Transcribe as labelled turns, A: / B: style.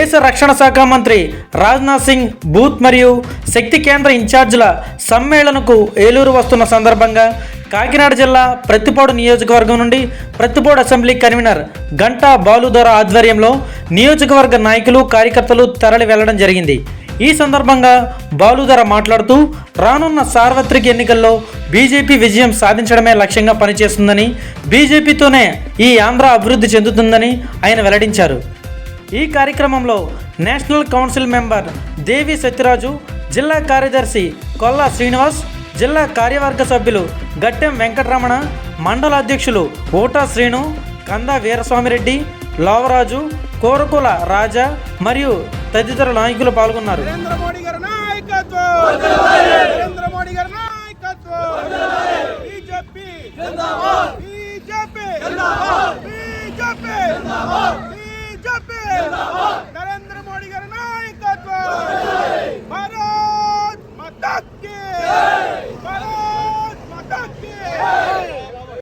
A: దేశ రక్షణ శాఖ మంత్రి రాజ్నాథ్ సింగ్ బూత్ మరియు శక్తి కేంద్ర ఇన్ఛార్జీల సమ్మేళనకు ఏలూరు వస్తున్న సందర్భంగా కాకినాడ జిల్లా ప్రత్తిపాడు నియోజకవర్గం నుండి ప్రతిపాడు అసెంబ్లీ కన్వీనర్ గంటా బాలుదొర ఆధ్వర్యంలో నియోజకవర్గ నాయకులు కార్యకర్తలు తరలి వెళ్ళడం జరిగింది. ఈ సందర్భంగా బాలుధర మాట్లాడుతూ రానున్న సార్వత్రిక ఎన్నికల్లో బీజేపీ విజయం సాధించడమే లక్ష్యంగా పనిచేస్తుందని బీజేపీతోనే ఈ ఆంధ్ర అభివృద్ధి చెందుతుందని ఆయన వెల్లడించారు. ఈ కార్యక్రమంలో national council member Devi Satyaraju జిల్లా కార్యదర్శి కొల్లా శ్రీనివాస్ జిల్లా కార్యవర్గ సభ్యులు గట్టెం వెంకటరమణ మండల అధ్యక్షులు ఓటా శ్రీను కందా వీరస్వామిరెడ్డి లోవరాజు కోరకుల రాజా మరియు తదితర నాయకులు పాల్గొన్నారు.
B: నరేంద్ర మోడీ గారి నాయకత్వం! నరేంద్ర మోడీ గారి నాయకత్వం! BJP BJP! BJP! BJP! Yeah!